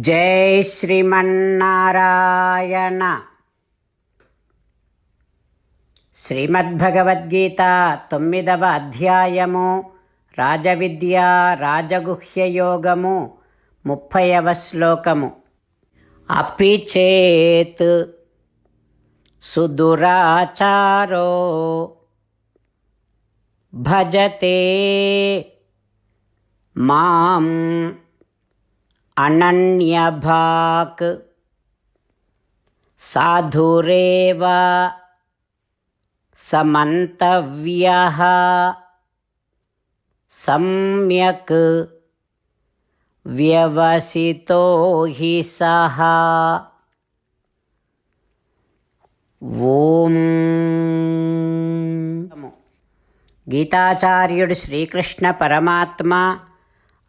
జై శ్రీమన్నారాయణ. శ్రీమద్భగవద్గీత తొమ్మిదవ అధ్యాయము రాజవిద్య రాజగుహ్యయోగము ముప్పైవ శ్లోకము. అపి చేత్ సుదురాచారో భజతే మాం అనన్యభాక్. సాధురేవ సమంతవ్య. సమ్యక్ వ్యవసితో హి సహ. ఓం. గీతాచార్యుడు శ్రీకృష్ణ పరమాత్మ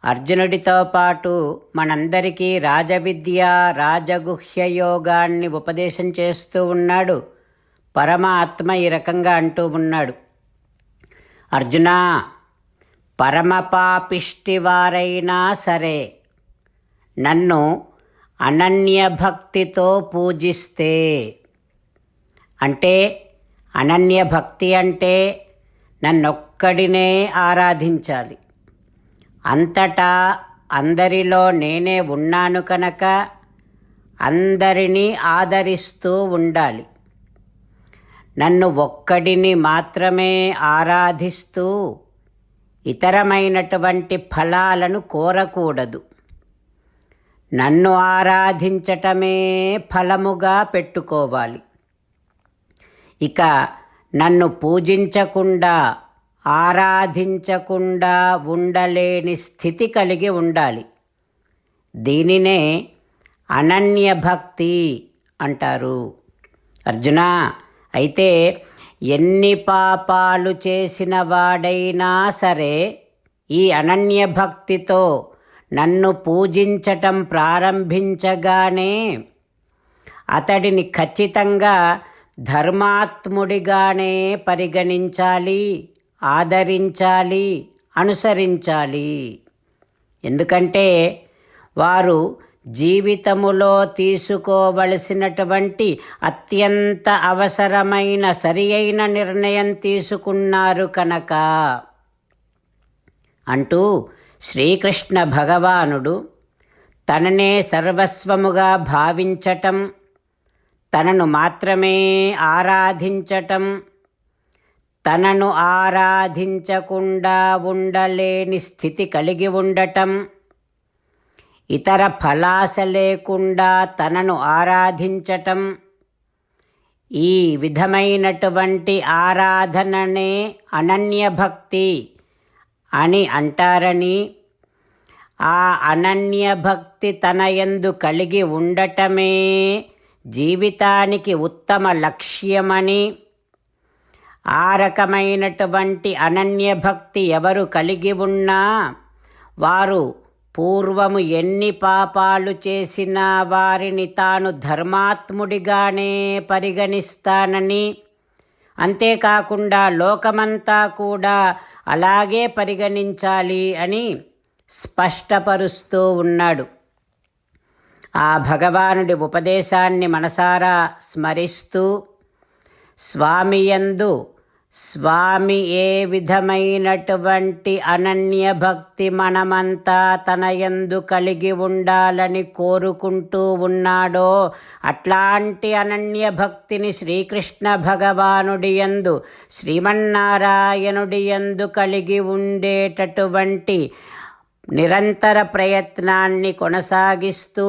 అర్జునుడితో పాటు మనందరికీ రాజవిద్య రాజగుహ్య యోగాన్ని ఉపదేశం చేస్తూ ఉన్నాడు. పరమాత్మ ఈ రకంగా అంటూ ఉన్నాడు. అర్జున పరమపాపిష్టి వారైనా సరే నన్ను అనన్య భక్తితో పూజిస్తే. అంటే అనన్య భక్తి అంటే నన్నొక్కడినే ఆరాధించాలి. అంతటా అందరిలో నేనే ఉన్నాను కనుక అందరినీ ఆదరిస్తూ ఉండాలి. నన్ను ఒక్కడిని మాత్రమే ఆరాధిస్తూ ఇతరమైనటువంటి ఫలాలను కోరకూడదు. నన్ను ఆరాధించటమే ఫలముగా పెట్టుకోవాలి. ఇక నన్ను పూజించకుండా ఆరాధించకుండా ఉండలేని స్థితి కలిగి ఉండాలి. దీనినే అనన్య భక్తి అంటారు. అర్జున అయితే ఎన్ని పాపాలు చేసిన వాడైనా సరే ఈ అనన్య భక్తితో నన్ను పూజించటం ప్రారంభించగానే అతడిని ఖచ్చితంగా ధర్మాత్ముడిగానే పరిగణించాలి. ఆదరించాలి అనుసరించాలి. ఎందుకంటే వారు జీవితములో తీసుకోవలసినటువంటి అత్యంత అవసరమైన సరి అయిన నిర్ణయం తీసుకున్నారు కనుక. అంటూ శ్రీకృష్ణ భగవానుడు తననే సర్వస్వముగా భావించటం తనను మాత్రమే ఆరాధించటం తనను ఆరాధించకుండా ఉండలేని స్థితి కలిగి ఉండటం ఇతర ఫలాస లేకుండా తనను ఆరాధించటం ఈ విధమైనటువంటి ఆరాధననే అనన్యభక్తి అని అంటారని ఆ అనన్యభక్తి తన యందు కలిగి ఉండటమే జీవితానికి ఉత్తమ లక్ష్యమని ఆ రకమైనటువంటి అనన్య భక్తి ఎవరు కలిగి ఉన్నా వారు పూర్వము ఎన్ని పాపాలు చేసినా వారిని తాను ధర్మాత్ముడిగానే పరిగణిస్తానని. అంతేకాకుండా లోకమంతా కూడా అలాగే పరిగణించాలి అని స్పష్టపరుస్తూ ఉన్నాడు. ఆ భగవానుడి ఉపదేశాన్ని మనసారా స్మరిస్తూ స్వామియందు స్వామి ఏ విధమైనటువంటి అనన్య భక్తి మనమంతా తనయందు కలిగి ఉండాలని కోరుకుంటూ ఉన్నాడో అట్లాంటి అనన్య భక్తిని శ్రీకృష్ణ భగవానుడి యందు శ్రీమన్నారాయణుడి యందు కలిగి ఉండేటటువంటి నిరంతర ప్రయత్నాన్ని కొనసాగిస్తూ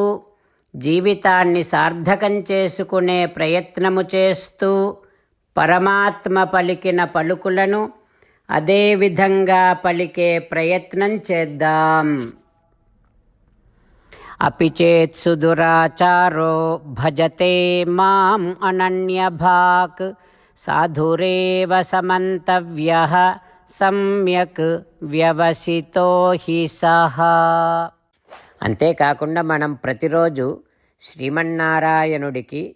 జీవితాన్ని సార్థకం చేసుకునే ప్రయత్నము చేస్తూ పరమాత్మ పలికిన పలుకులను అదేవిధంగా పలికే ప్రయత్నం చేద్దాం. అపి చేత్ దురాచారో భజతే మాం అనన్యభాక్ సాధురేవ సమంతవ్య సమ్యక్ వ్యవసితో హి సహా. అంతేకాకుండా మనం ప్రతిరోజు శ్రీమన్నారాయణుడికి